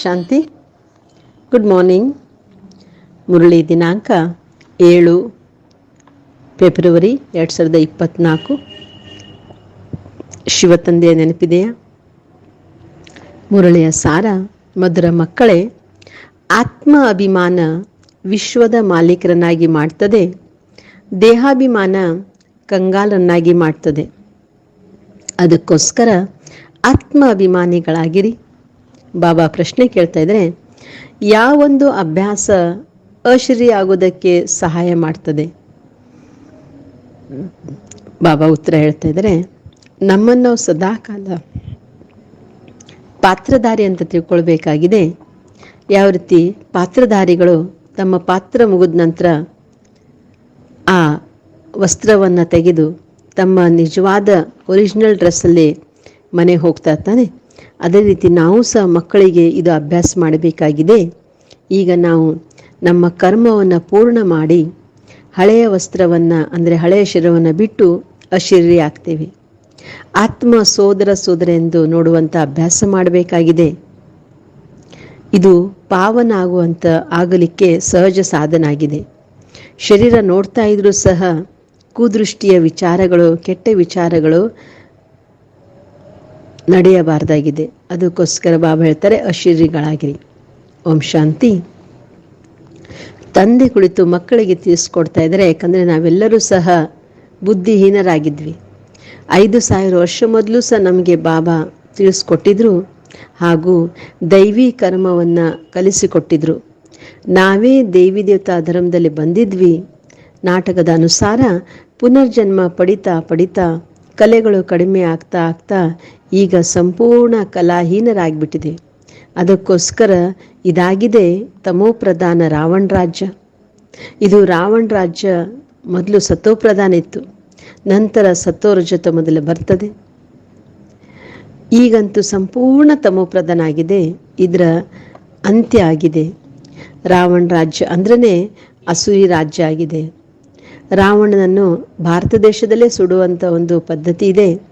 ಶಾಂತಿ. Good morning Murali ದಿನಾಂಕ ಏಳು February ಎರಡು ಸಾವಿರದ ಇಪ್ಪತ್ತ್ನಾಲ್ಕು ಶಿವತಂದೆಯ ನೆನಪಿದೆಯಾ? ಮುರಳಿಯ ಸಾರ, ಮಧುರ ಮಕ್ಕಳೇ, ಆತ್ಮ ಅಭಿಮಾನ ವಿಶ್ವದ ಮಾಲೀಕರನ್ನಾಗಿ ಮಾಡ್ತದೆ, ದೇಹಾಭಿಮಾನ ಕಂಗಾಲನ್ನಾಗಿ ಮಾಡ್ತದೆ. ಅದಕ್ಕೋಸ್ಕರ ಆತ್ಮ ಅಭಿಮಾನಿಗಳಾಗಿರಿ. ಬಾಬಾ ಪ್ರಶ್ನೆ ಕೇಳ್ತಾ ಇದ್ರೆ, ಯಾವೊಂದು ಅಭ್ಯಾಸ ಅಶರಿ ಆಗೋದಕ್ಕೆ ಸಹಾಯ ಮಾಡ್ತದೆ? ಬಾಬಾ ಉತ್ತರ ಹೇಳ್ತಾ ಇದ್ದಾರೆ ನಮ್ಮನ್ನು ಸದಾಕಾಲ ಪಾತ್ರಧಾರಿ ಅಂತ ತಿಳ್ಕೊಳ್ಬೇಕಾಗಿದೆ. ಯಾವ ರೀತಿ? ಪಾತ್ರಧಾರಿಗಳು ತಮ್ಮ ಪಾತ್ರ ಮುಗಿದ ನಂತರ ಆ ವಸ್ತ್ರವನ್ನು ತೆಗೆದು ತಮ್ಮ ನಿಜವಾದ ಒರಿಜಿನಲ್ ಡ್ರೆಸ್ಸಲ್ಲಿ ಮನೆ ಹೋಗ್ತಾ ಇರ್ತಾನೆ. ಅದೇ ರೀತಿ ನಾವು ಸಹ ಮಕ್ಕಳಿಗೆ ಇದು ಅಭ್ಯಾಸ ಮಾಡಬೇಕಾಗಿದೆ. ಈಗ ನಾವು ನಮ್ಮ ಕರ್ಮವನ್ನು ಪೂರ್ಣ ಮಾಡಿ ಹಳೆಯ ವಸ್ತ್ರವನ್ನು, ಅಂದರೆ ಹಳೆಯ ಶಿರವನ್ನು ಬಿಟ್ಟು ಅಶರೀರಿ ಆಗ್ತೇವೆ. ಆತ್ಮ ಸೋದರ ಸೋದರ ಎಂದು ನೋಡುವಂಥ ಅಭ್ಯಾಸ ಮಾಡಬೇಕಾಗಿದೆ. ಇದು ಪಾವನ ಆಗುವಂಥ ಆಗಲಿಕ್ಕೆ ಸಹಜ ಸಾಧನ ಆಗಿದೆ ಶರೀರ ನೋಡ್ತಾ ಇದ್ರೂ ಸಹ, ಕುದೃಷ್ಟಿಯ ವಿಚಾರಗಳು, ಕೆಟ್ಟ ವಿಚಾರಗಳು ನಡೆಯಬಾರ್ದಾಗಿದೆ. ಅದಕ್ಕೋಸ್ಕರ ಬಾಬಾ ಹೇಳ್ತಾರೆ, ಅಶರೀರಿಗಳಾಗಿರಿ. ಓಂ ಶಾಂತಿ. ತಂದೆ ಕುಳಿತು ಮಕ್ಕಳಿಗೆ ತಿಳಿಸ್ಕೊಡ್ತಾ ಇದ್ದಾರೆ. ಯಾಕಂದರೆ ನಾವೆಲ್ಲರೂ ಸಹ ಬುದ್ಧಿಹೀನರಾಗಿದ್ವಿ. ಐದು ಸಾವಿರ ವರ್ಷ ಮೊದಲು ಸಹ ನಮಗೆ ಬಾಬಾ ತಿಳಿಸ್ಕೊಟ್ಟಿದ್ರು ಹಾಗೂ ದೈವಿ ಕರ್ಮವನ್ನು ಕಲಿಸಿಕೊಟ್ಟಿದ್ರು. ನಾವೇ ದೇವಿ ದೇವತಾ ಧರ್ಮದಲ್ಲಿ ಬಂದಿದ್ವಿ. ನಾಟಕದ ಅನುಸಾರ ಪುನರ್ಜನ್ಮ ಪಡಿತಾ ಪಡಿತಾ ಕಲೆಗಳು ಕಡಿಮೆ ಆಗ್ತಾ ಆಗ್ತಾ ಈಗ ಸಂಪೂರ್ಣ ಕಲಾಹೀನರಾಗಿಬಿಟ್ಟಿದೆ. ಅದಕ್ಕೋಸ್ಕರ ಇದಾಗಿದೆ ತಮೋಪ್ರಧಾನ ರಾವಣ ರಾಜ್ಯ. ಇದು ರಾವಣ ರಾಜ್ಯ ಮೊದಲು ಸತೋಪ್ರಧಾನ ಇತ್ತು. ನಂತರ ಸತೋರಜತ ಮೊದಲು ಬರ್ತದೆ. ಈಗಂತೂ ಸಂಪೂರ್ಣ ತಮೋಪ್ರಧಾನ ಆಗಿದೆ. ಇದರ ಅಂತ್ಯ ಆಗಿದೆ. ರಾವಣ ರಾಜ್ಯ ಅಂದ್ರೇ ಅಸೂರಿ ರಾಜ್ಯ ಆಗಿದೆ. ರಾವಣನನ್ನು ಭಾರತ ದೇಶದಲ್ಲೇ ಸುಡುವಂಥ ಒಂದು ಪದ್ಧತಿ ಇದೆ.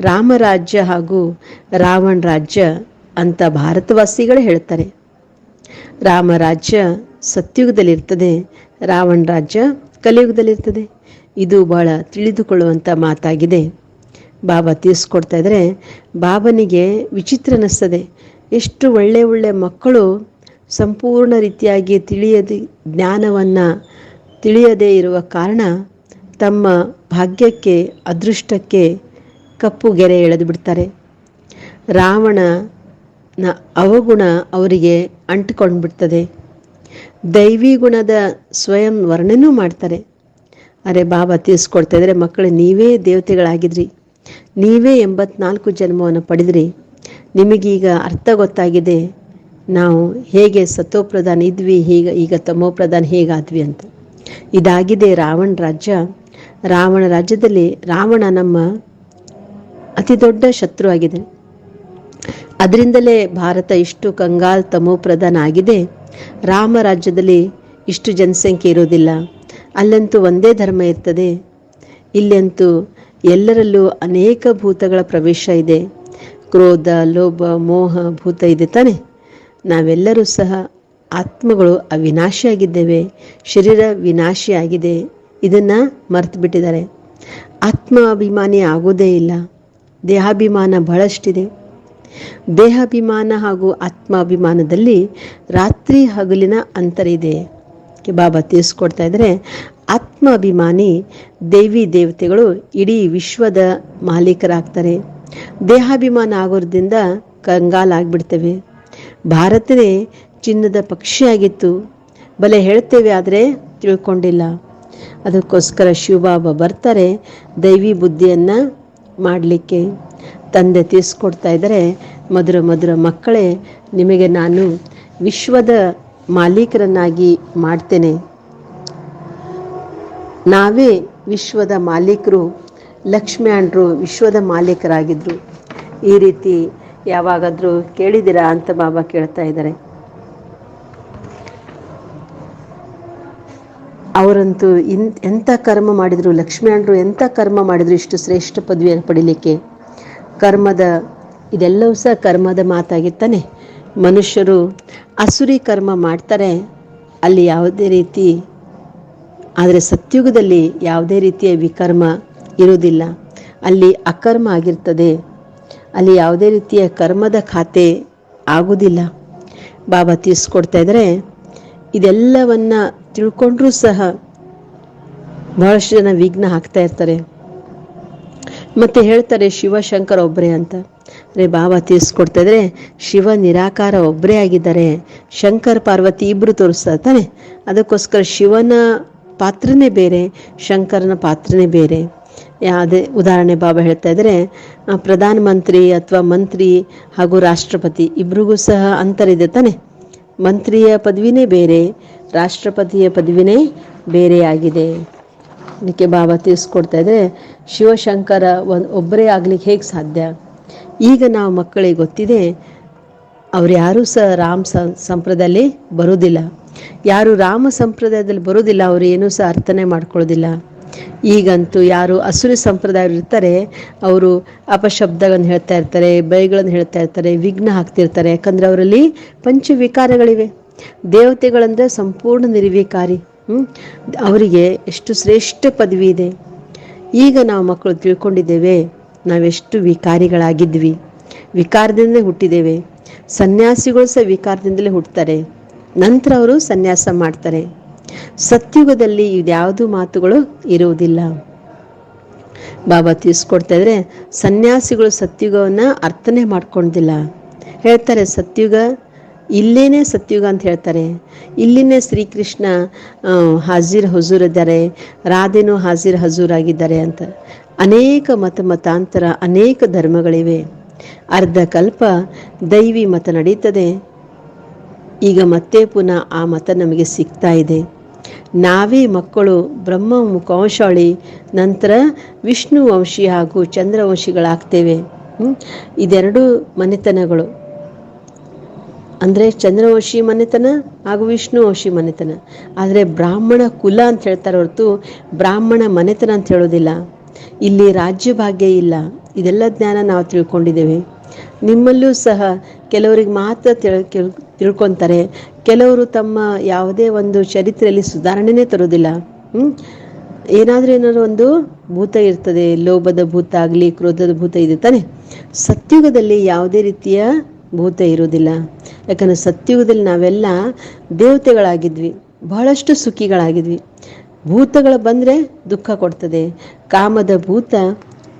ರಾಮರಾಜ್ಯ ಹಾಗೂ ರಾವಣ ರಾಜ್ಯ ಅಂತ ಭಾರತವಾಸಿಗಳು ಹೇಳ್ತಾರೆ ರಾಮರಾಜ್ಯ ಸತ್ಯುಗದಲ್ಲಿರ್ತದೆ, ರಾವಣ ರಾಜ್ಯ ಕಲಿಯುಗದಲ್ಲಿರ್ತದೆ. ಇದು ಬಹಳ ತಿಳಿದುಕೊಳ್ಳುವಂಥ ಮಾತಾಗಿದೆ. ಬಾಬಾ ತಿಳಿಸ್ಕೊಡ್ತಾ ಇದ್ದಾರೆ ಬಾಬನಿಗೆ ವಿಚಿತ್ರ ಅನ್ನಿಸ್ತದೆ. ಎಷ್ಟು ಒಳ್ಳೆ ಒಳ್ಳೆ ಮಕ್ಕಳು ಸಂಪೂರ್ಣ ರೀತಿಯಾಗಿ ತಿಳಿಯದೆ, ಜ್ಞಾನವನ್ನು ತಿಳಿಯದೇ ಇರುವ ಕಾರಣ ತಮ್ಮ ಭಾಗ್ಯಕ್ಕೆ, ಅದೃಷ್ಟಕ್ಕೆ ಕಪ್ಪು ಗೆರೆ ಎಳೆದು ಬಿಡ್ತಾರೆ. ರಾವಣನ ಅವಗುಣ ಅವರಿಗೆ ಅಂಟಿಕೊಂಡು ಬಿಡ್ತದೆ ದೈವಿ ಗುಣದ ಸ್ವಯಂ ವರ್ಣನೂ ಮಾಡ್ತಾರೆ. ಅರೆ ಬಾಬಾ ತಿಳಿಸ್ಕೊಡ್ತಾ ಇದ್ರೆ ಮಕ್ಕಳು, ನೀವೇ ದೇವತೆಗಳಾಗಿದ್ರಿ. ನೀವೇ ಎಂಬತ್ನಾಲ್ಕು ಜನ್ಮವನ್ನು ಪಡೆದ್ರಿ. ನಿಮಗೀಗ ಅರ್ಥ ಗೊತ್ತಾಗಿದೆ. ನಾವು ಹೇಗೆ ಸತೋಪ್ರಧಾನ ಇದ್ವಿ, ಹೀಗ ಈಗ ತಮೋಪ್ರಧಾನ ಹೇಗಾದ್ವಿ ಅಂತ. ಇದಾಗಿದೆ ರಾವಣ ರಾಜ್ಯ. ರಾವಣ ರಾಜ್ಯದಲ್ಲಿ ರಾವಣ ನಮ್ಮ ಅತಿ ದೊಡ್ಡ ಶತ್ರು ಆಗಿದೆ. ಅದರಿಂದಲೇ ಭಾರತ ಇಷ್ಟು ಕಂಗಾಲ್ ತಮೋ ಪ್ರಧಾನ ಆಗಿದೆ ರಾಮ ರಾಜ್ಯದಲ್ಲಿ ಇಷ್ಟು ಜನಸಂಖ್ಯೆ ಇರೋದಿಲ್ಲ ಅಲ್ಲಂತೂ ಒಂದೇ ಧರ್ಮ ಇರ್ತದೆ. ಇಲ್ಲಂತೂ ಎಲ್ಲರಲ್ಲೂ ಅನೇಕ ಭೂತಗಳ ಪ್ರವೇಶ ಇದೆ. ಕ್ರೋಧ, ಲೋಭ, ಮೋಹ, ಭೂತ ಇದೆ ತಾನೆ. ನಾವೆಲ್ಲರೂ ಸಹ ಆತ್ಮಗಳು ಅವಿನಾಶಿಯಾಗಿದ್ದೇವೆ. ಶರೀರ ವಿನಾಶಿಯಾಗಿದೆ ಇದನ್ನು ಮರೆತು ಬಿಟ್ಟಿದ್ದಾರೆ ಆತ್ಮ ಅಭಿಮಾನಿ ಆಗೋದೇ ಇಲ್ಲ. ದೇಹಾಭಿಮಾನ ಬಹಳಷ್ಟಿದೆ. ದೇಹಾಭಿಮಾನ ಹಾಗೂ ಆತ್ಮಾಭಿಮಾನದಲ್ಲಿ ರಾತ್ರಿ ಹಗಲಿನ ಅಂತರ ಇದೆ. ಬಾಬಾ ತಿಳಿಸ್ಕೊಡ್ತಾ ಇದ್ರೆ ಆತ್ಮಾಭಿಮಾನಿ ದೇವಿ ದೇವತೆಗಳು ಇಡೀ ವಿಶ್ವದ ಮಾಲೀಕರಾಗ್ತಾರೆ. ದೇಹಾಭಿಮಾನ ಆಗೋದ್ರಿಂದ ಕಂಗಾಲಾಗ್ಬಿಡ್ತೇವೆ ಭಾರತವೇ ಚಿನ್ನದ ಪಕ್ಷಿಯಾಗಿತ್ತು. ಬಲೆ ಹೇಳ್ತೇವೆ ಆದರೆ ತಿಳ್ಕೊಂಡಿಲ್ಲ. ಅದಕ್ಕೋಸ್ಕರ ಶಿವಬಾಬಾ ಬರ್ತಾರೆ ದೈವಿ ಬುದ್ಧಿಯನ್ನು ಮಾಡಲಿಕ್ಕೆ ತಂದೆ ತೀರಿಸ್ಕೊಡ್ತಾ ಇದ್ದರೆ. ಮಧುರ ಮಧುರ ಮಕ್ಕಳೇ, ನಿಮಗೆ ನಾನು ವಿಶ್ವದ ಮಾಲೀಕರನ್ನಾಗಿ ಮಾಡ್ತೇನೆ. ನಾವೇ ವಿಶ್ವದ ಮಾಲೀಕರು ಲಕ್ಷ್ಮ್ಯಾಣ್ರು ವಿಶ್ವದ ಮಾಲೀಕರಾಗಿದ್ದರು ಈ ರೀತಿ ಯಾವಾಗಾದರೂ ಕೇಳಿದ್ದೀರಾ ಅಂತ ಬಾಬಾ ಕೇಳ್ತಾ ಇದ್ದಾರೆ. ಅವರಂತೂ ಇನ್ ಎಂಥ ಕರ್ಮ ಮಾಡಿದರು ಲಕ್ಷ್ಮ್ಯಾಣ್ರು ಎಂಥ ಕರ್ಮ ಮಾಡಿದರು, ಇಷ್ಟು ಶ್ರೇಷ್ಠ ಪದವಿಯನ್ನು ಪಡೀಲಿಕ್ಕೆ? ಕರ್ಮದ, ಇದೆಲ್ಲವೂ ಸಹ ಕರ್ಮದ ಮಾತಾಗಿತ್ತಾನೆ ಮನುಷ್ಯರು ಅಸುರಿ ಕರ್ಮ ಮಾಡ್ತಾರೆ, ಅಲ್ಲಿ ಯಾವುದೇ ರೀತಿ, ಆದರೆ ಸತ್ಯುಗದಲ್ಲಿ ಯಾವುದೇ ರೀತಿಯ ವಿಕರ್ಮ ಇರುವುದಿಲ್ಲ. ಅಲ್ಲಿ ಅಕರ್ಮ ಆಗಿರ್ತದೆ, ಅಲ್ಲಿ ಯಾವುದೇ ರೀತಿಯ ಕರ್ಮದ ಖಾತೆ ಆಗುವುದಿಲ್ಲ. ಬಾಬಾ ತೀರಿಸ್ಕೊಡ್ತಾ ಇದ್ದಾರೆ, ಇದೆಲ್ಲವನ್ನ ತಿಳ್ಕೊಂಡ್ರೂ ಸಹ ಬಹಳಷ್ಟು ಜನ ವಿಘ್ನ ಹಾಕ್ತಾ ಇರ್ತಾರೆ. ಮತ್ತೆ ಹೇಳ್ತಾರೆ ಶಿವಶಂಕರ ಒಬ್ಬರೇ ಅಂತ. ಅರೇ ಬಾಬಾ ತಿಳಿಸ್ಕೊಡ್ತಾ ಇದ್ರೆ ಶಿವ ನಿರಾಕಾರ ಒಬ್ಬರೇ ಆಗಿದ್ದಾರೆ. ಶಂಕರ್ ಪಾರ್ವತಿ ಇಬ್ಬರು ತೋರಿಸ್ತಾ ತಾನೆ ಅದಕ್ಕೋಸ್ಕರ ಶಿವನ ಪಾತ್ರನೇ ಬೇರೆ, ಶಂಕರನ ಪಾತ್ರನೇ ಬೇರೆ. ಯಾವುದೇ ಉದಾಹರಣೆ ಬಾಬಾ ಹೇಳ್ತಾ ಇದ್ರೆ ಪ್ರಧಾನಮಂತ್ರಿ ಪ್ರಧಾನ ಮಂತ್ರಿ ಅಥವಾ ಮಂತ್ರಿ ಹಾಗೂ ರಾಷ್ಟ್ರಪತಿ ಇಬ್ರಿಗೂ ಸಹ ಅಂತರಿದೆ ತಾನೆ. ಮಂತ್ರಿಯ ಪದವಿನೇ ಬೇರೆ ರಾಷ್ಟ್ರಪತಿಯ ಪದವಿನೇ ಬೇರೆಯಾಗಿದೆ. ಅದಕ್ಕೆ ಬಾಬಾ ತಿಳಿಸ್ಕೊಡ್ತಾ ಇದ್ರೆ, ಶಿವಶಂಕರ ಒಂದು ಒಬ್ಬರೇ ಆಗ್ಲಿಕ್ಕೆ ಹೇಗೆ ಸಾಧ್ಯ? ಈಗ ನಾವು ಮಕ್ಕಳಿಗೆ ಗೊತ್ತಿದೆ, ಅವ್ರು ಯಾರೂ ಸಹ ರಾಮ್ ಸಂಪ್ರದಾಯದಲ್ಲಿ ಬರೋದಿಲ್ಲ. ಯಾರು ರಾಮ ಸಂಪ್ರದಾಯದಲ್ಲಿ ಬರೋದಿಲ್ಲ, ಅವರು ಏನೂ ಸಹ ಅರ್ಥನೆ ಮಾಡ್ಕೊಳ್ಳೋದಿಲ್ಲ. ಈಗಂತೂ ಯಾರು ಅಸುರಿ ಸಂಪ್ರದಾಯರು ಇರ್ತಾರೆ, ಅವರು ಅಪಶಬ್ದಗಳನ್ನು ಹೇಳ್ತಾ ಇರ್ತಾರೆ, ಬೈಗಳನ್ನು ಹೇಳ್ತಾ ಇರ್ತಾರೆ, ವಿಘ್ನ ಹಾಕ್ತಿರ್ತಾರೆ, ಯಾಕಂದರೆ ಅವರಲ್ಲಿ ಪಂಚವಿಕಾರಗಳಿವೆ. ದೇವತೆಗಳಂದ್ರೆ ಸಂಪೂರ್ಣ ನಿರ್ವಿಕಾರಿ? ಅವರಿಗೆ ಎಷ್ಟು ಶ್ರೇಷ್ಠ ಪದವಿ ಇದೆ. ಈಗ ನಾವು ಮಕ್ಕಳು ತಿಳ್ಕೊಂಡಿದ್ದೇವೆ, ನಾವೆಷ್ಟು ವಿಕಾರಿಗಳಾಗಿದ್ವಿ. ವಿಕಾರದಿಂದಲೇ ಹುಟ್ಟಿದ್ದೇವೆ. ಸನ್ಯಾಸಿಗಳು ಸಹ ವಿಕಾರದಿಂದಲೇ ಹುಟ್ಟುತ್ತಾರೆ ನಂತರ ಅವರು ಸನ್ಯಾಸ ಮಾಡ್ತಾರೆ. ಸತ್ಯುಗದಲ್ಲಿ ಇದ್ಯಾವುದು ಮಾತುಗಳು ಇರುವುದಿಲ್ಲ. ಬಾಬಾ ತಿಳಿಸ್ಕೊಡ್ತಾ ಇದ್ರೆ, ಸನ್ಯಾಸಿಗಳು ಸತ್ಯುಗವನ್ನು ಅರ್ಥನೇ ಮಾಡ್ಕೊಂಡಿಲ್ಲ. ಹೇಳ್ತಾರೆ, ಸತ್ಯುಗ ಇಲ್ಲೇನೆ ಸತ್ಯುಗ ಅಂತ ಹೇಳ್ತಾರೆ. ಇಲ್ಲಿನೇ ಶ್ರೀಕೃಷ್ಣ ಹಾಜಿರ್ ಹಜೂರ್ ಇದ್ದಾರೆ. ರಾಧೆನೂ ಹಾಜಿರ್ ಹಜೂರಾಗಿದ್ದಾರೆ ಅಂತ. ಅನೇಕ ಮತ ಮತಾಂತರ, ಅನೇಕ ಧರ್ಮಗಳಿವೆ. ಅರ್ಧ ಕಲ್ಪ ದೈವಿ ಮತ ನಡೀತದೆ. ಈಗ ಮತ್ತೆ ಪುನಃ ಆ ಮತ ನಮಗೆ ಸಿಗ್ತಾ ಇದೆ. ನಾವೇ ಮಕ್ಕಳು, ಬ್ರಹ್ಮ ಮುಖವಂಶಾಳಿ ನಂತರ ವಿಷ್ಣು ವಂಶಿ ಹಾಗೂ ಚಂದ್ರವಂಶಿಗಳಾಗ್ತೇವೆ? ಇದೆರಡು ಮನೆತನಗಳು. ಅಂದರೆ ಚಂದ್ರವಂಶಿ ಮನೆತನ ಹಾಗೂ ವಿಷ್ಣು ವಂಶಿ ಮನೆತನ. ಆದರೆ ಬ್ರಾಹ್ಮಣ ಕುಲ ಅಂತ ಹೇಳ್ತಾರೆ ಹೊರತು ಬ್ರಾಹ್ಮಣ ಮನೆತನ ಅಂತ ಹೇಳೋದಿಲ್ಲ. ಇಲ್ಲಿ ರಾಜ್ಯ ಭಾಗ್ಯ ಇಲ್ಲ. ಇದೆಲ್ಲ ಜ್ಞಾನ ನಾವು ತಿಳ್ಕೊಂಡಿದ್ದೇವೆ. ನಿಮ್ಮಲ್ಲೂ ಸಹ ಕೆಲವರಿಗೆ ಮಾತ್ರ ತಿಳ್ ಕೆಲವರು ತಮ್ಮ ಯಾವುದೇ ಒಂದು ಚರಿತ್ರೆಯಲ್ಲಿ ಸುಧಾರಣೆನೇ ತರೋದಿಲ್ಲ. ಹ್ಮ್? ಏನಾದರೂ ಏನಾದರೂ ಒಂದು ಭೂತ ಇರ್ತದೆ. ಲೋಭದ ಭೂತ ಆಗಲಿ, ಕ್ರೋಧದ ಭೂತ ಇದೆ ತಾನೆ. ಸತ್ಯುಗದಲ್ಲಿ ಯಾವುದೇ ರೀತಿಯ ಭೂತ ಇರುವುದಿಲ್ಲ. ಯಾಕಂದರೆ ಸತ್ಯುಗದಲ್ಲಿ ನಾವೆಲ್ಲ ದೇವತೆಗಳಾಗಿದ್ವಿ, ಬಹಳಷ್ಟು ಸುಖಿಗಳಾಗಿದ್ವಿ. ಭೂತಗಳು ಬಂದರೆ ದುಃಖ ಕೊಡ್ತದೆ. ಕಾಮದ ಭೂತ,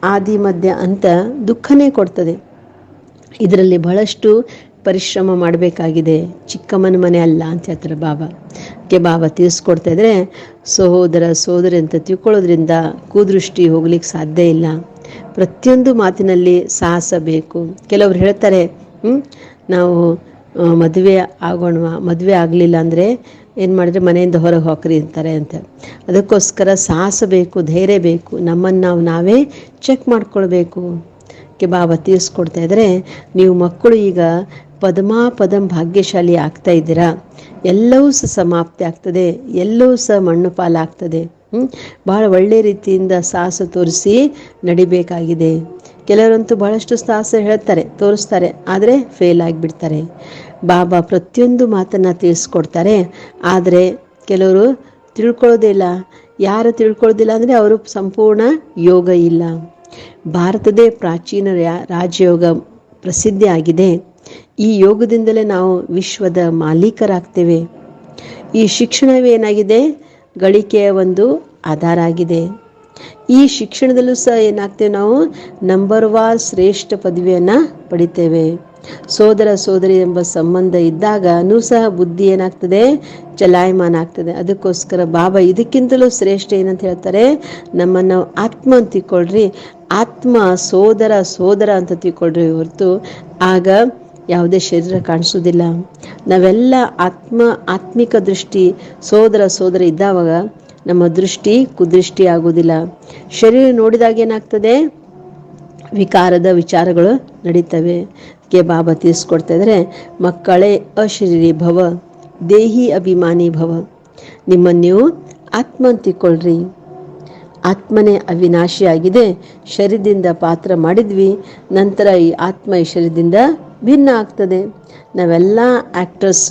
ಆದಿ ಮಧ್ಯ ಅಂತ ದುಃಖನೇ ಕೊಡ್ತದೆ. ಇದರಲ್ಲಿ ಬಹಳಷ್ಟು ಪರಿಶ್ರಮ ಮಾಡಬೇಕಾಗಿದೆ. ಚಿಕ್ಕಮ್ಮನ ಮನೆ ಅಲ್ಲ ಅಂತ ಹೇಳ್ತಾರೆ ಬಾಬಾ ಕೆ ಬಾಬಾ ತಿಳಿಸ್ಕೊಡ್ತಾ ಇದ್ರೆ, ಸಹೋದರ ಸೋದರಿ ಅಂತ ತಿಳ್ಕೊಳ್ಳೋದ್ರಿಂದ ಕೂದೃಷ್ಟಿ ಹೋಗ್ಲಿಕ್ಕೆ ಸಾಧ್ಯ ಇಲ್ಲ. ಪ್ರತಿಯೊಂದು ಮಾತಿನಲ್ಲಿ ಸಾಹಸ ಬೇಕು. ಕೆಲವ್ರು ಹೇಳ್ತಾರೆ ನಾವು ಮದುವೆ ಆಗೋಣ ಮದುವೆ ಆಗಲಿಲ್ಲ ಅಂದರೆ ಏನು ಮಾಡಿದ್ರೆ ಮನೆಯಿಂದ ಹೊರಗೆ ಹಾಕ್ರಿ ಅಂತಾರೆ ಅಂತ. ಅದಕ್ಕೋಸ್ಕರ ಸಾಹಸ ಬೇಕು, ಧೈರ್ಯ ಬೇಕು. ನಮ್ಮನ್ನು ನಾವು ನಾವೇ ಚೆಕ್ ಮಾಡ್ಕೊಳ್ಬೇಕು. ಬಾಬಾ, ತೀರಿಸ್ಕೊಡ್ತಾ ಇದ್ದರೆ ನೀವು ಮಕ್ಕಳು ಈಗ ಪದಮಾ ಪದಂ ಭಾಗ್ಯಶಾಲಿ ಆಗ್ತಾ ಇದ್ದೀರಾ? ಎಲ್ಲವೂ ಸಹ ಸಮಾಪ್ತಿ ಆಗ್ತದೆ. ಎಲ್ಲವೂ ಸಹ ಮಣ್ಣು ಪಾಲಾಗ್ತದೆ. ಹ್ಞೂ ಭಾಳ ಒಳ್ಳೆ ರೀತಿಯಿಂದ ಸಾಹಸ ತೋರಿಸಿ ನಡಿಬೇಕಾಗಿದೆ. ಕೆಲವರಂತೂ ಬಹಳಷ್ಟು ಸಾಹಸ ಹೇಳ್ತಾರೆ, ತೋರಿಸ್ತಾರೆ, ಆದರೆ ಫೇಲ್ ಆಗಿಬಿಡ್ತಾರೆ. ಬಾಬಾ ಪ್ರತಿಯೊಂದು ಮಾತನ್ನು ತಿಳಿಸ್ಕೊಡ್ತಾರೆ, ಆದರೆ ಕೆಲವರು ತಿಳ್ಕೊಳ್ಳೋದಿಲ್ಲ ಯಾರು ತಿಳ್ಕೊಳ್ಳೋದಿಲ್ಲ ಅಂದರೆ ಅವರು ಸಂಪೂರ್ಣ ಯೋಗ ಇಲ್ಲ. ಭಾರತದೇ ಪ್ರಾಚೀನ ರಾಜಯೋಗ ಪ್ರಸಿದ್ಧಿ ಆಗಿದೆ. ಈ ಯೋಗದಿಂದಲೇ ನಾವು ವಿಶ್ವದ ಮಾಲೀಕರಾಗ್ತೇವೆ. ಈ ಶಿಕ್ಷಣವೇನಾಗಿದೆ? ಗಳಿಕೆಯ ಒಂದು ಆಧಾರ ಆಗಿದೆ. ಈ ಶಿಕ್ಷಣದಲ್ಲೂ ಸಹ ಏನಾಗ್ತೇವೆ ನಾವು? ನಂಬರ್ ವಾರ್ ಶ್ರೇಷ್ಠ ಪದವಿಯನ್ನು ಪಡಿತೇವೆ. ಸೋದರ, ಸೋದರಿ ಎಂಬ ಸಂಬಂಧ ಇದ್ದಾಗನೂ ಸಹ ಬುದ್ಧಿ ಏನಾಗ್ತದೆ? ಚಲಾಯಮಾನ ಆಗ್ತದೆ. ಅದಕ್ಕೋಸ್ಕರ ಬಾಬಾ ಇದಕ್ಕಿಂತಲೂ ಶ್ರೇಷ್ಠ ಏನಂತ ಹೇಳ್ತಾರೆ? ನಮ್ಮನ್ನು ಆತ್ಮ ಅಂತ ತಿಳ್ಕೊಳ್ರಿ. ಆತ್ಮ ಸೋದರ ಸೋದರ ಅಂತ ತಿಳ್ಕೊಳ್ರಿ ಹೊರತು. ಆಗ ಯಾವುದೇ ಶರೀರ ಕಾಣಿಸೋದಿಲ್ಲ. ನಾವೆಲ್ಲ ಆತ್ಮ, ಆತ್ಮಿಕ ದೃಷ್ಟಿ ಸೋದರ ಸೋದರ ಇದ್ದಾವಾಗ ನಮ್ಮ ದೃಷ್ಟಿ ಕುದೃಷ್ಟಿ ಆಗೋದಿಲ್ಲ ಶರೀರ ನೋಡಿದಾಗ ಏನಾಗ್ತದೆ? ವಿಕಾರದ ವಿಚಾರಗಳು ನಡೀತವೆ. ಕೆ ಬಾಬಾ ತಿಳಿಸ್ಕೊಡ್ತಾ ಇದ್ದಾರೆ ಮಕ್ಕಳೇ ಅಶರೀರಿ ಭವ, ದೇಹಿ ಅಭಿಮಾನಿ ಭವ. ನಿಮ್ಮನ್ನು ನೀವು ಆತ್ಮ ಅಂತಿಕೊಳ್ಳ್ರಿ ಆತ್ಮನೇ ಅವಿನಾಶಿಯಾಗಿದೆ ಶರೀರದಿಂದ ಪಾತ್ರ ಮಾಡಿದ್ವಿ, ನಂತರ ಈ ಆತ್ಮ ಈ ಶರೀರದಿಂದ ಭಿನ್ನ ಆಗ್ತದೆ. ನಾವೆಲ್ಲ ಆ್ಯಕ್ಟರ್ಸ್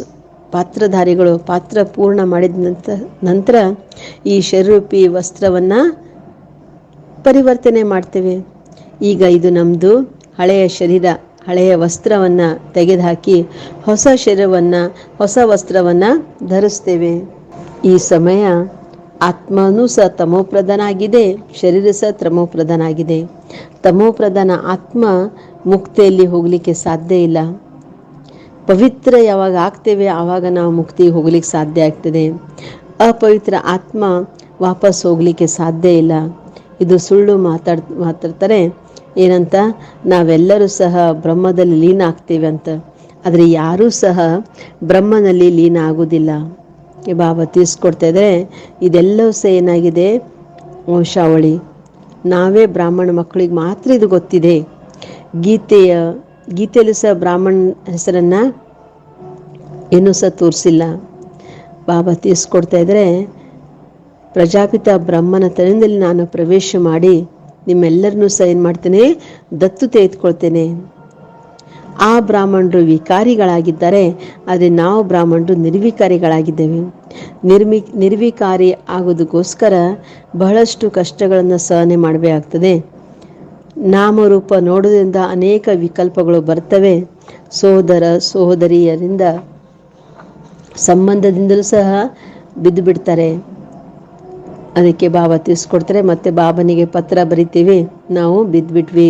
ಪಾತ್ರಧಾರಿಗಳು ಪಾತ್ರ ಪೂರ್ಣ ಮಾಡಿದ ನಂತರ ಈ ಶರೂಪಿ ವಸ್ತ್ರವನ್ನು ಪರಿವರ್ತನೆ ಮಾಡ್ತೇವೆ. ಈಗ ಇದು ನಮ್ಮದು ಹಳೆಯ ಶರೀರ, ಹಳೆಯ ವಸ್ತ್ರವನ್ನು ತೆಗೆದುಹಾಕಿ ಹೊಸ ಶರೀರವನ್ನು, ಹೊಸ ವಸ್ತ್ರವನ್ನು ಧರಿಸ್ತೇವೆ. ಈ ಸಮಯ ಆತ್ಮನೂ ಸಹ ತಮೋಪ್ರಧಾನ ಆಗಿದೆ ಶರೀರ ಸಹ ತಮೋಪ್ರಧಾನಾಗಿದೆ. ತಮೋಪ್ರಧಾನ ಆತ್ಮ ಮುಕ್ತಿಯಲ್ಲಿ ಹೋಗಲಿಕ್ಕೆ ಸಾಧ್ಯ ಇಲ್ಲ. ಪವಿತ್ರ ಯಾವಾಗ ಆಗ್ತೇವೆ, ಆವಾಗ ನಾವು ಮುಕ್ತಿ ಹೋಗ್ಲಿಕ್ಕೆ ಸಾಧ್ಯ ಆಗ್ತದೆ. ಅಪವಿತ್ರ ಆತ್ಮ ವಾಪಸ್ ಹೋಗಲಿಕ್ಕೆ ಸಾಧ್ಯ ಇಲ್ಲ. ಇದು ಸುಳ್ಳು ಮಾತಾಡ್, ಮಾತಾಡ್ತಾರೆ. ಏನಂತ? ನಾವೆಲ್ಲರೂ ಸಹ ಬ್ರಹ್ಮದಲ್ಲಿ ಲೀನ ಆಗ್ತೇವೆ ಅಂತ. ಆದರೆ ಯಾರೂ ಸಹ ಬ್ರಹ್ಮನಲ್ಲಿ ಲೀನ ಆಗೋದಿಲ್ಲ. ಈ ಬಾಬಾ ತಿಳಿಸ್ಕೊಡ್ತಾ ಇದ್ದಾರೆ ಇದೆಲ್ಲವೂ ಸಹ ಏನಾಗಿದೆ? ವಂಶಾವಳಿ. ನಾವೇ ಬ್ರಾಹ್ಮಣ ಮಕ್ಕಳಿಗೆ ಮಾತ್ರ ಇದು ಗೊತ್ತಿದೆ. ಗೀತೆಯ ಗೀತೆಯಲ್ಲೂ ಸಹ ಬ್ರಾಹ್ಮಣ ಹೆಸರನ್ನು ಏನೂ ಸಹ ತೋರಿಸಿಲ್ಲ. ಬಾಬಾ ತಿಳಿಸ್ಕೊಡ್ತಾ ಇದ್ದಾರೆ ಪ್ರಜಾಪಿತ ಬ್ರಹ್ಮನ ತನದಲ್ಲಿ ನಾನು ಪ್ರವೇಶ ಮಾಡಿ ನಿಮ್ಮೆಲ್ಲರನ್ನೂ ಸಹ ಏನು ಮಾಡ್ತೇನೆ? ದತ್ತು ತೆಗೆದುಕೊಳ್ತೇನೆ. ಆ ಬ್ರಾಹ್ಮಣರು ವಿಕಾರಿಗಳಾಗಿದ್ದಾರೆ. ಆದರೆ ನಾವು ಬ್ರಾಹ್ಮಣರು ನಿರ್ವಿಕಾರಿಗಳಾಗಿದ್ದೇವೆ. ನಿರ್ಮಿ, ನಿರ್ವಿಕಾರಿ ಆಗೋದಕ್ಕೋಸ್ಕರ ಬಹಳಷ್ಟು ಕಷ್ಟಗಳನ್ನು ಸಹನೆ ಮಾಡಬೇಕಾಗ್ತದೆ. ನಾಮರೂಪ ನೋಡೋದ್ರಿಂದ ಅನೇಕ ವಿಕಲ್ಪಗಳು ಬರ್ತವೆ. ಸೋದರ, ಸೋದರಿಯರಿಂದ ಸಂಬಂಧದಿಂದಲೂ ಸಹ ಬಿದ್ದು ಬಿಡ್ತಾರೆ. ಅದಕ್ಕೆ ಬಾಬಾ ತಿಳಿಸ್ಕೊಡ್ತಾರೆ. ಮತ್ತೆ ಬಾಬನಿಗೆ ಪತ್ರ ಬರಿತೀವಿ. ನಾವು ಬಿದ್ದುಬಿಟ್ವಿ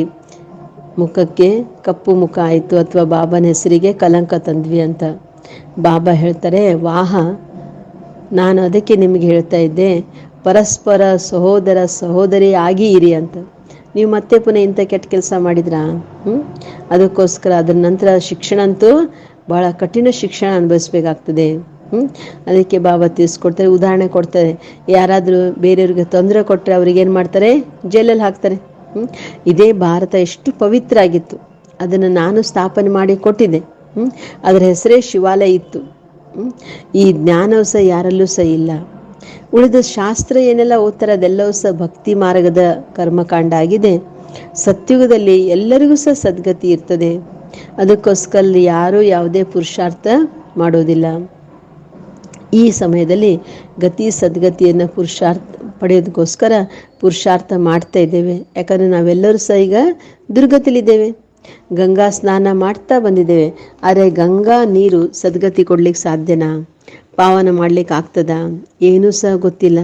ಮುಖಕ್ಕೆ ಕಪ್ಪು ಮುಖ ಆಯಿತು ಅಥವಾ ಬಾಬನ ಹೆಸರಿಗೆ ಕಲಂಕ ತಂದ್ವಿ ಅಂತ ಬಾಬಾ ಹೇಳ್ತಾರೆ, ವಾಹ, ನಾನು ಅದಕ್ಕೆ ನಿಮಗೆ ಹೇಳ್ತಾ ಇದ್ದೆ. ಪರಸ್ಪರ ಸಹೋದರ ಸಹೋದರಿ ಆಗಿ ಇರಿ ಅಂತ. ನೀವು ಮತ್ತೆ ಪುನಃ ಇಂಥ ಕೆಟ್ಟ ಕೆಲಸ ಮಾಡಿದ್ರಾ? ಹ್ಞೂ ಅದಕ್ಕೋಸ್ಕರ ಅದರ ನಂತರ ಶಿಕ್ಷಣ ಅಂತೂ ಭಾಳ ಕಠಿಣ ಶಿಕ್ಷಣ ಅನುಭವಿಸ್ಬೇಕಾಗ್ತದೆ. ಹ್ಞೂ ಅದಕ್ಕೆ ಬಾಬಾ ತಿಳಿಸ್ಕೊಡ್ತಾರೆ ಉದಾಹರಣೆ ಕೊಡ್ತಾರೆ. ಯಾರಾದರೂ ಬೇರೆಯವ್ರಿಗೆ ತೊಂದರೆ ಕೊಟ್ಟರೆ ಅವ್ರಿಗೆ ಏನು ಮಾಡ್ತಾರೆ? ಜೈಲಲ್ಲಿ ಹಾಕ್ತಾರೆ. ಹ್ಞೂ ಇದೇ ಭಾರತ ಎಷ್ಟು ಪವಿತ್ರ ಆಗಿತ್ತು. ಅದನ್ನು ನಾನು ಸ್ಥಾಪನೆ ಮಾಡಿ ಕೊಟ್ಟಿದ್ದೆ. ಹ್ಞೂ ಅದರ ಹೆಸರೇ ಶಿವಾಲಯ ಇತ್ತು. ಈ ಜ್ಞಾನವು ಸಹ ಯಾರಲ್ಲೂ ಸಹ ಇಲ್ಲ. ಉಳಿದ ಶಾಸ್ತ್ರ ಏನೆಲ್ಲ ಓದ್ತಾರೆ ಅದೆಲ್ಲವೂ ಸಹ ಭಕ್ತಿ ಮಾರ್ಗದ ಕರ್ಮಕಾಂಡ ಆಗಿದೆ ಸತ್ಯುಗದಲ್ಲಿ ಎಲ್ಲರಿಗೂ ಸಹ ಸದ್ಗತಿ ಇರ್ತದೆ. ಅದಕ್ಕೋಸ್ಕರ ಯಾರೂ ಯಾವುದೇ ಪುರುಷಾರ್ಥ ಮಾಡೋದಿಲ್ಲ. ಈ ಸಮಯದಲ್ಲಿ ಗತಿ ಸದ್ಗತಿಯನ್ನು ಪುರುಷಾರ್ಥ ಪಡೆಯೋದಕ್ಕೋಸ್ಕರ ಪುರುಷಾರ್ಥ ಮಾಡ್ತಾ ಇದ್ದೇವೆ. ಯಾಕಂದರೆ ನಾವೆಲ್ಲರೂ ಸಹ ಈಗ ದುರ್ಗತಿಲಿದ್ದೇವೆ ಗಂಗಾ ಸ್ನಾನ ಮಾಡ್ತಾ ಬಂದಿದ್ದೇವೆ. ಆದರೆ ಗಂಗಾ ನೀರು ಸದ್ಗತಿ ಕೊಡ್ಲಿಕ್ಕೆ ಸಾಧ್ಯನಾ? ಪಾವನ ಮಾಡ್ಲಿಕ್ಕೆ ಆಗ್ತದಾ? ಏನೂ ಸಹ ಗೊತ್ತಿಲ್ಲ.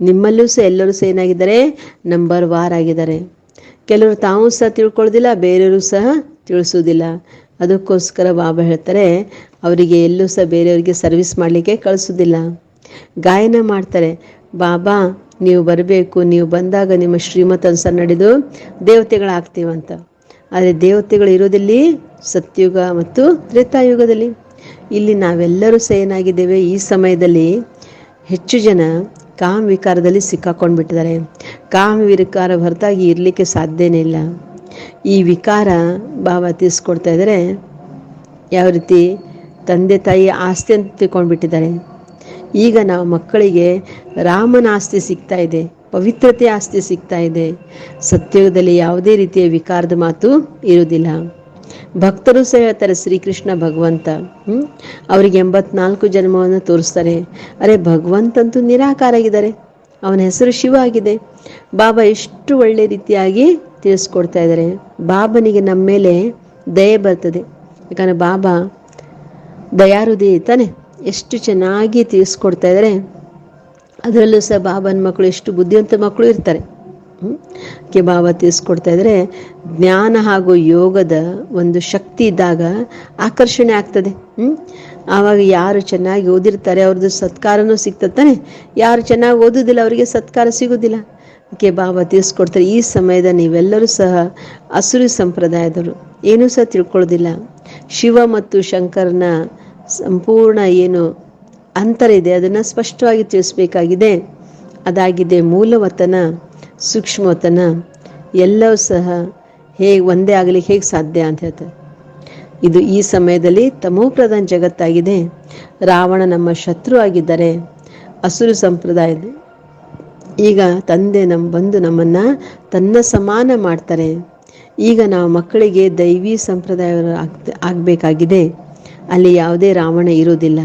ನಿಮ್ಮಲ್ಲೂ ಸಹ ಎಲ್ಲರೂ ಸಹ ಏನಾಗಿದ್ದಾರೆ? ನಂಬರ್ ವಾರ್ ಆಗಿದ್ದಾರೆ. ಕೆಲವರು ತಾವು ಸಹ ತಿಳ್ಕೊಳ್ಳೋದಿಲ್ಲ ಬೇರೆಯವರು ಸಹ ತಿಳಿಸೋದಿಲ್ಲ ಅದಕ್ಕೋಸ್ಕರ ಬಾಬಾ ಹೇಳ್ತಾರೆ, ಅವರಿಗೆ ಎಲ್ಲೂ ಸಹ ಬೇರೆಯವರಿಗೆ ಸರ್ವಿಸ್ ಮಾಡಲಿಕ್ಕೆ ಕಳಿಸೋದಿಲ್ಲ ಗಾಯನ ಮಾಡ್ತಾರೆ, ಬಾಬಾ, ನೀವು ಬರಬೇಕು, ನೀವು ಬಂದಾಗ ನಿಮ್ಮ ಶ್ರೀಮತ್ ಅನುಸಾರ ನಡೆದು ದೇವತೆಗಳಾಗ್ತೀವಂತ. ಆದರೆ ದೇವತೆಗಳು ಇರೋದಿಲ್ಲಿ ಸತ್ಯುಗ ಮತ್ತು ತ್ರೇತಾಯುಗದಲ್ಲಿ. ಇಲ್ಲಿ ನಾವೆಲ್ಲರೂ ಸೇನಾಗಿದ್ದೇವೆ. ಈ ಸಮಯದಲ್ಲಿ ಹೆಚ್ಚು ಜನ ಕಾಮ ವಿಕಾರದಲ್ಲಿ ಸಿಕ್ಕಾಕೊಂಡು ಬಿಟ್ಟಿದ್ದಾರೆ ಕಾಮ ವಿಕಾರ ಹೊರತಾಗಿ ಇರಲಿಕ್ಕೆ ಸಾಧ್ಯನೇ ಇಲ್ಲ. ಈ ವಿಕಾರ ಭಾವ ತಿಳಿಸ್ಕೊಡ್ತಾ ಇದ್ದಾರೆ. ಯಾವ ರೀತಿ? ತಂದೆ ತಾಯಿ ಆಸ್ತಿ ಅಂತ ತಿಳ್ಕೊಂಡ್ಬಿಟ್ಟಿದ್ದಾರೆ. ಈಗ ನಾವು ಮಕ್ಕಳಿಗೆ ರಾಮನ ಆಸ್ತಿ ಸಿಗ್ತಾ ಇದೆ ಪವಿತ್ರತೆ ಆಸ್ತಿ ಸಿಗ್ತಾ ಇದೆ. ಸತ್ಯುಗದಲ್ಲಿ ಯಾವುದೇ ರೀತಿಯ ವಿಕಾರದ ಮಾತು ಇರುವುದಿಲ್ಲ. ಭಕ್ತರು ಸಹ ಹೇಳ್ತಾರೆ ಶ್ರೀಕೃಷ್ಣ, ಭಗವಂತ. ಹ್ಞೂ ಅವರಿಗೆ ಎಂಬತ್ನಾಲ್ಕು ಜನ್ಮವನ್ನು ತೋರಿಸ್ತಾರೆ. ಅರೆ, ಭಗವಂತಂತೂ ನಿರಾಕಾರ ಆಗಿದ್ದಾರೆ. ಅವನ ಹೆಸರು ಶಿವ ಆಗಿದೆ. ಬಾಬಾ ಎಷ್ಟು ಒಳ್ಳೆ ರೀತಿಯಾಗಿ ತಿಳಿಸ್ಕೊಡ್ತಾ ಇದ್ದಾರೆ. ಬಾಬನಿಗೆ ನಮ್ಮ ಮೇಲೆ ದಯೆ ಬರ್ತದೆ. ಯಾಕಂದರೆ ಬಾಬಾ ದಯಾರುದಿ ತಾನೆ. ಎಷ್ಟು ಚೆನ್ನಾಗಿ ತಿಳಿಸ್ಕೊಡ್ತಾ ಇದ್ದಾರೆ. ಅದರಲ್ಲೂ ಸಹ ಬಾಬನ ಮಕ್ಕಳು ಎಷ್ಟು ಬುದ್ಧಿವಂತ ಮಕ್ಕಳು ಇರ್ತಾರೆ? ಕೆ ಭಾವ ತಿಳಿಸ್ಕೊಡ್ತಾ ಇದ್ರೆ ಜ್ಞಾನ ಹಾಗೂ ಯೋಗದ ಒಂದು ಶಕ್ತಿ ಇದ್ದಾಗ ಆಕರ್ಷಣೆ ಆಗ್ತದೆ. ಹ್ಮ್? ಆವಾಗ ಯಾರು ಚೆನ್ನಾಗಿ ಓದಿರ್ತಾರೆ ಅವ್ರದ್ದು ಸತ್ಕಾರನೂ ಸಿಗ್ತತಾನೆ ಯಾರು ಚೆನ್ನಾಗಿ ಓದುದಿಲ್ಲ ಅವರಿಗೆ ಸತ್ಕಾರ ಸಿಗೋದಿಲ್ಲ. ಕೆ ಭಾವ ತಿಳಿಸ್ಕೊಡ್ತಾರೆ ಈ ಸಮಯದ ನೀವೆಲ್ಲರೂ ಸಹ ಅಸುರಿ ಸಂಪ್ರದಾಯದವರು. ಏನೂ ಸಹ ತಿಳ್ಕೊಳ್ಳೋದಿಲ್ಲ. ಶಿವ ಮತ್ತು ಶಂಕರನ ಸಂಪೂರ್ಣ ಏನು ಅಂತರ ಇದೆ. ಅದನ್ನು ಸ್ಪಷ್ಟವಾಗಿ ತಿಳಿಸ್ಬೇಕಾಗಿದೆ. ಅದಾಗಿದೆ ಮೂಲವತನ. ಸೂಕ್ಷ್ಮವತನ ಎಲ್ಲವೂ ಸಹ ಹೇಗೆ ಒಂದೇ ಆಗಲಿಕ್ಕೆ ಹೇಗೆ ಸಾಧ್ಯ ಅಂತ ಹೇಳ್ತಾರೆ. ಇದು ಈ ಸಮಯದಲ್ಲಿ ತಮೋಪ್ರಧಾನ ಜಗತ್ತಾಗಿದೆ. ರಾವಣ ನಮ್ಮ ಶತ್ರು ಆಗಿದ್ದಾರೆ ಅಸುರು ಸಂಪ್ರದಾಯದ ಈಗ ತಂದೆ ನಮ್ಮ ಬಂದು ನಮ್ಮನ್ನು ತನ್ನ ಸಮಾನ ಮಾಡ್ತಾರೆ. ಈಗ ನಾವು ಮಕ್ಕಳಿಗೆ ದೈವಿ ಸಂಪ್ರದಾಯ ಆಗಬೇಕಾಗಿದೆ. ಅಲ್ಲಿ ಯಾವುದೇ ರಾವಣ ಇರೋದಿಲ್ಲ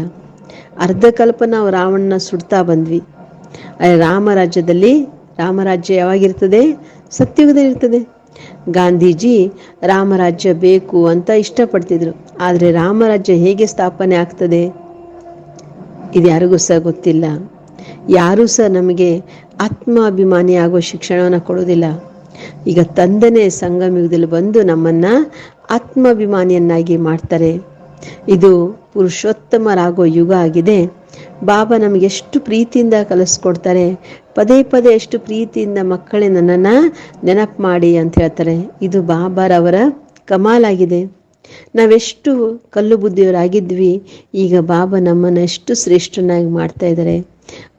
ಅರ್ಧಕಲ್ಪ ನಾವು ರಾವಣನ ಸುಡ್ತಾ ಬಂದ್ವಿ. ರಾಮರಾಜ್ಯದಲ್ಲಿ ರಾಮರಾಜ್ಯ ಯಾವಾಗಿರ್ತದೆ ಸತ್ಯುಗದಲ್ಲಿರ್ತದೆ ಗಾಂಧೀಜಿ ರಾಮರಾಜ್ಯ ಬೇಕು ಅಂತ ಇಷ್ಟಪಡ್ತಿದ್ರು. ಆದರೆ ರಾಮರಾಜ್ಯ ಹೇಗೆ ಸ್ಥಾಪನೆ ಆಗ್ತದೆ? ಇದು ಯಾರಿಗೂ ಸಹ ಗೊತ್ತಿಲ್ಲ. ಯಾರೂ ಸಹ ನಮಗೆ ಆತ್ಮಾಭಿಮಾನಿ ಆಗೋ ಶಿಕ್ಷಣವನ್ನು ಕೊಡೋದಿಲ್ಲ ಈಗ ಸಂಗಮ ಯುಗದಲ್ಲಿ ಬಂದು ನಮ್ಮನ್ನು ಆತ್ಮಾಭಿಮಾನಿಯನ್ನಾಗಿ ಮಾಡ್ತಾರೆ. ಇದು ಪುರುಷೋತ್ತಮರಾಗೋ ಯುಗ ಆಗಿದೆ. ಬಾಬಾ ನಮಗೆ ಎಷ್ಟು ಪ್ರೀತಿಯಿಂದ ಕಲಿಸ್ಕೊಡ್ತಾರೆ. ಪದೇ ಪದೇ ಎಷ್ಟು ಪ್ರೀತಿಯಿಂದ ಮಕ್ಕಳೇ ನನ್ನನ್ನು ನೆನಪು ಮಾಡಿ ಅಂತ ಹೇಳ್ತಾರೆ. ಇದು ಬಾಬಾರವರ ಕಮಾಲಾಗಿದೆ ನಾವೆಷ್ಟು ಕಲ್ಲು ಬುದ್ಧಿಯವರಾಗಿದ್ವಿ, ಈಗ ಬಾಬಾ ನಮ್ಮನ್ನು ಎಷ್ಟು ಶ್ರೇಷ್ಠನಾಗಿ ಮಾಡ್ತಾ ಇದ್ದಾರೆ.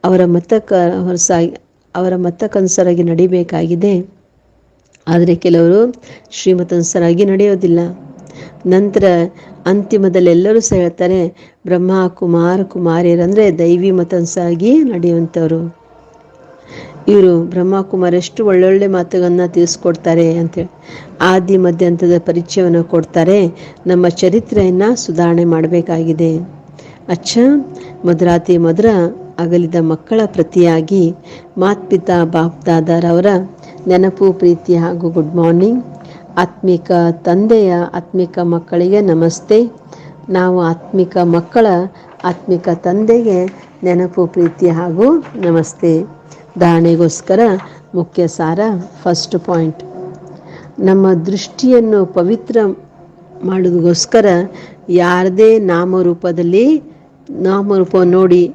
ಅವರ ಮತಕ್ಕ ಹೊರಸಾಗಿ ಅವರ ಮತಕ್ಕನುಸಾರಾಗಿ ನಡಿಬೇಕಾಗಿದೆ. ಆದರೆ ಕೆಲವರು ಶ್ರೀಮತನುಸಾರಾಗಿ ನಡೆಯೋದಿಲ್ಲ. ನಂತರ ಅಂತಿಮದಲ್ಲಿ ಎಲ್ಲರೂ ಸಹ ಹೇಳ್ತಾರೆ, ಬ್ರಹ್ಮ, ಕುಮಾರ, ಕುಮಾರಿಯರಂದರೆ ದೈವಿ ಮತನ್ಸಾಗಿ ನಡೆಯುವಂಥವ್ರು. ಇವರು ಬ್ರಹ್ಮಕುಮಾರ್ ಎಷ್ಟು ಒಳ್ಳೊಳ್ಳೆ ಮಾತುಗಳನ್ನ ತಿಳಿಸ್ಕೊಡ್ತಾರೆ ಅಂತೇಳಿ ಆದಿ ಮಧ್ಯಂತದ ಪರಿಚಯವನ್ನು ಕೊಡ್ತಾರೆ, ನಮ್ಮ ಚರಿತ್ರೆಯನ್ನು ಸುಧಾರಣೆ ಮಾಡಬೇಕಾಗಿದೆ. ಅಚ್ಚ ಮಧುರಾತಿ ಮಧುರ ಅಗಲಿದ ಮಕ್ಕಳ ಪ್ರತಿಯಾಗಿ ಮಾತ್ಪಿತಾ ಬಾಪ್ದಾದರವರ ನೆನಪು, ಪ್ರೀತಿ ಹಾಗೂ ಗುಡ್ ಮಾರ್ನಿಂಗ್. ಆತ್ಮಿಕ ತಂದೆಯ, ಆತ್ಮಿಕ ಮಕ್ಕಳಿಗೆ ನಮಸ್ತೆ. ನಾವು ಆತ್ಮಿಕ ಮಕ್ಕಳ, ಆತ್ಮಿಕ ತಂದೆಗೆ ನೆನಪು, ಪ್ರೀತಿ ಹಾಗೂ ನಮಸ್ತೆ. ಧಾರಣೆಗೋಸ್ಕರ ಮುಖ್ಯ ಸಾರ ಫಸ್ಟ್ ಪಾಯಿಂಟ್ ನಮ್ಮ ದೃಷ್ಟಿಯನ್ನು ಪವಿತ್ರ ಮಾಡೋದಕ್ಕೋಸ್ಕರ ಯಾರದೇ ನಾಮರೂಪದಲ್ಲಿ ನಾಮರೂಪ ನೋಡಿ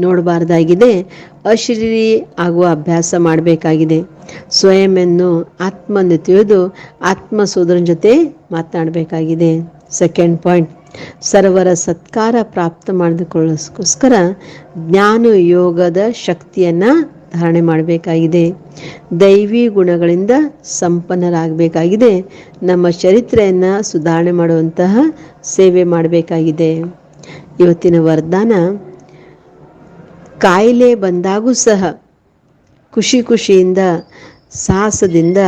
ನೋಡಬಾರ್ದಾಗಿದೆ. ಅಶರೀರಿ ಆಗುವ ಅಭ್ಯಾಸ ಮಾಡಬೇಕಾಗಿದೆ. ಸ್ವಯಂನ್ನು ಆತ್ಮನ್ನು ತಿಳಿದು ಆತ್ಮ ಸೋದರನ ಜೊತೆ ಮಾತನಾಡಬೇಕಾಗಿದೆ. ಸೆಕೆಂಡ್ ಪಾಯಿಂಟ್ ಸರ್ವರ ಸತ್ಕಾರ ಪ್ರಾಪ್ತ ಮಾಡಿಕೊಳ್ಳೋಸ್ಕೋಸ್ಕರ ಜ್ಞಾನ ಯೋಗದ ಶಕ್ತಿಯನ್ನು ಧಾರಣೆ ಮಾಡಬೇಕಾಗಿದೆ. ದೈವಿ ಗುಣಗಳಿಂದ ಸಂಪನ್ನರಾಗಬೇಕಾಗಿದೆ. ನಮ್ಮ ಚರಿತ್ರೆಯನ್ನು ಸುಧಾರಣೆ ಮಾಡುವಂತಹ ಸೇವೆ ಮಾಡಬೇಕಾಗಿದೆ. ಇವತ್ತಿನ ವರದಾನ ಕಾಯಿಲೆ ಬಂದಾಗೂ ಸಹ ಖುಷಿ ಖುಷಿಯಿಂದ, ಸಾಹಸದಿಂದ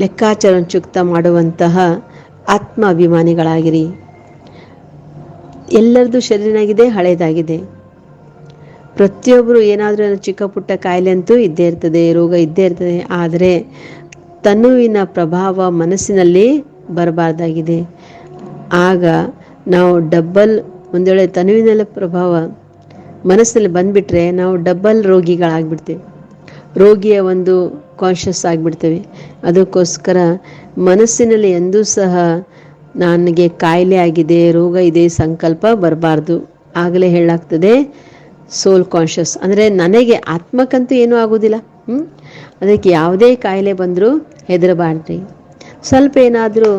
ಲೆಕ್ಕಾಚಾರ ಚುಕ್ತ ಮಾಡುವಂತಹ ಆತ್ಮಾಭಿಮಾನಿಗಳಾಗಿರಿ. ಎಲ್ಲರದು ಶರೀರನಾಗಿದೆ, ಹಳೇದಾಗಿದೆ. ಪ್ರತಿಯೊಬ್ಬರು ಏನಾದರೂ ಚಿಕ್ಕ ಪುಟ್ಟ ಕಾಯಿಲೆ ಅಂತೂ ಇದ್ದೇ ಇರ್ತದೆ, ರೋಗ ಇದ್ದೇ ಇರ್ತದೆ, ಆದರೆ ತನುವಿನ ಪ್ರಭಾವ ಮನಸ್ಸಿನಲ್ಲಿ ಬರಬಾರ್ದಾಗಿದೆ. ಆಗ ನಾವು ಡಬ್ಬಲ್ ಒಂದು ತನುವಿನಲ್ಲಿ ತನುವಿನ ಪ್ರಭಾವ ಮನಸ್ಸಿನಲ್ಲಿ ಬಂದ್ಬಿಟ್ರೆ ನಾವು ಡಬ್ಬಲ್ ರೋಗಿಗಳಾಗ್ಬಿಡ್ತೀವಿ. ರೋಗಿಯ ಒಂದು ಕಾನ್ಷಿಯಸ್ ಆಗಿಬಿಡ್ತೇವೆ. ಅದಕ್ಕೋಸ್ಕರ ಮನಸ್ಸಿನಲ್ಲಿ ಎಂದೂ ಸಹ ನನಗೆ ಕಾಯಿಲೆ ಆಗಿದೆ, ರೋಗ ಇದೆ ಸಂಕಲ್ಪ ಬರಬಾರ್ದು. ಆಗಲೇ ಹೇಳಾಗ್ತದೆ ಸೋಲ್ ಕಾನ್ಷಿಯಸ್ ಅಂದರೆ ನನಗೆ ಆತ್ಮಕ್ಕಂತೂ ಏನೂ ಆಗೋದಿಲ್ಲ. ಅದಕ್ಕೆ ಯಾವುದೇ ಕಾಯಿಲೆ ಬಂದರೂ ಹೆದರಬಾರ್ದ್ರಿ. ಸ್ವಲ್ಪ ಏನಾದರೂ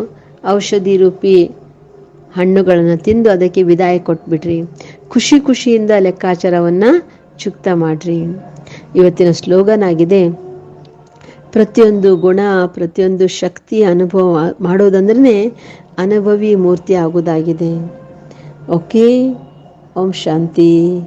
ಔಷಧಿ ರೂಪಿ ಹಣ್ಣುಗಳನ್ನು ತಿಂದು ಅದಕ್ಕೆ ವಿದಾಯ ಕೊಟ್ಬಿಟ್ರಿ. ಖುಷಿ ಖುಷಿಯಿಂದ ಲೆಕ್ಕಾಚಾರವನ್ನು ಚುಕ್ತ ಮಾಡ್ರಿ. ಇವತ್ತಿನ ಸ್ಲೋಗನ್ ಆಗಿದೆ, ಪ್ರತಿಯೊಂದು ಗುಣ, ಪ್ರತಿಯೊಂದು ಶಕ್ತಿ ಅನುಭವ ಮಾಡೋದಂದ್ರೆ ಅನುಭವಿ ಮೂರ್ತಿ ಆಗೋದಾಗಿದೆ. ಓಕೆ, ಓಂ ಶಾಂತಿ.